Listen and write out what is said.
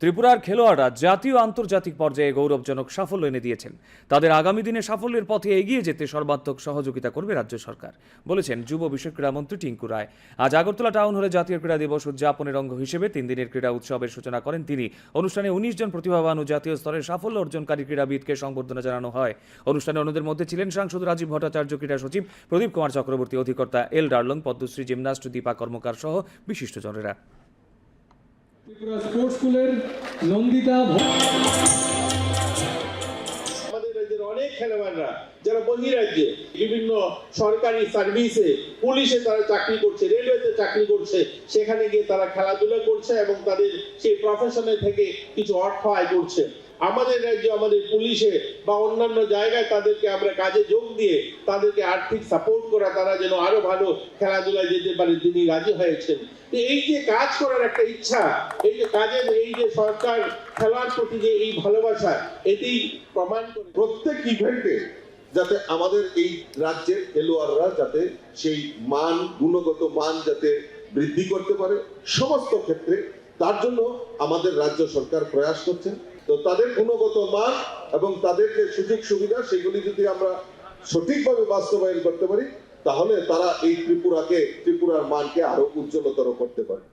ত্রিপুরার খেলোয়াড়রা জাতীয় আন্তর্জাতিক পর্যায়ে গৌরবজনক সাফল্য এনে দিয়েছেন। তাদের আগামী দিনে সাফল্যের পথে এগিয়ে যেতে সর্বাত্মক সহযোগিতা করবে রাজ্য সরকার, বলেছেন যুব বিষয়ক ক্রীড়ামন্ত্রী টিঙ্কু রায়। আজ আগরতলা টাউন হলে জাতীয় ক্রীড়া দিবস উদযাপনের অঙ্গ হিসেবে তিন দিনের ক্রীড়া উৎসবের সূচনা করেন তিনি। অনুষ্ঠানে উনিশ জন প্রতিভাবান ও জাতীয় স্তরের সাফল্য অর্জনকারী ক্রীড়াবিদকে সংবর্ধনা জানানো হয়। অনুষ্ঠানে অন্যদের মধ্যে ছিলেন সাংসদ রাজীব ভট্টাচার্য, ক্রীড়া সচিব প্রদীপ কুমার চক্রবর্তী, অধিকর্তা এল ডার্লং, পদ্মশ্রী জিমনাস্ট, দীপা কর্মকার সহ বিশিষ্টজনেরা। স্পোর্টস স্কুলের নন্দিতা আমাদের রাজ্যের অনেক খেলোয়াড়রা, যারা বহিরাজ্যে, বিভিন্ন সরকারি সার্ভিসে, পুলিশে তারা চাকরি করছে, রেলওয়েতে চাকরি করছে, সেখানে গিয়ে তারা খেলাধুলা করছে এবং তাদের সেই প্রফেশনে থেকে কিছু অর্থ আয় করছে। আমাদের রাজ্যে, আমাদের পুলিশে বা অন্যান্য জায়গায় তাদেরকে আমরা কাজে যোগ দিয়ে তাদেরকে আর্থিক সাপোর্ট করা, তারা যেন আরও ভালো খেলাধুলায় যেতে পারে, তিনি রাজি হয়েছেন। এই যে কাজ করার একটা ইচ্ছা, এই যে কাজের, এই যে সরকার খেলার প্রতি যে এই ভালোবাসা, এটি প্রমাণ প্রত্যেক ইভেন্টে যাতে আমাদের এই রাজ্যের খেলোয়াড়রা যাতে সেই মান, গুণগত মান যাতে বৃদ্ধি করতে পারে, সমস্ত ক্ষেত্রে তার জন্য আমাদের রাজ্য সরকার প্রয়াস করছেন। তো তাদের গুণগত মান এবং তাদের যে সুযোগ সুবিধা, সেগুলি যদি আমরা সঠিকভাবে বাস্তবায়ন করতে পারি, তাহলে তারা এই ত্রিপুরাকে, ত্রিপুরার মানকে আরও উজ্জ্বলতর করতে পারে।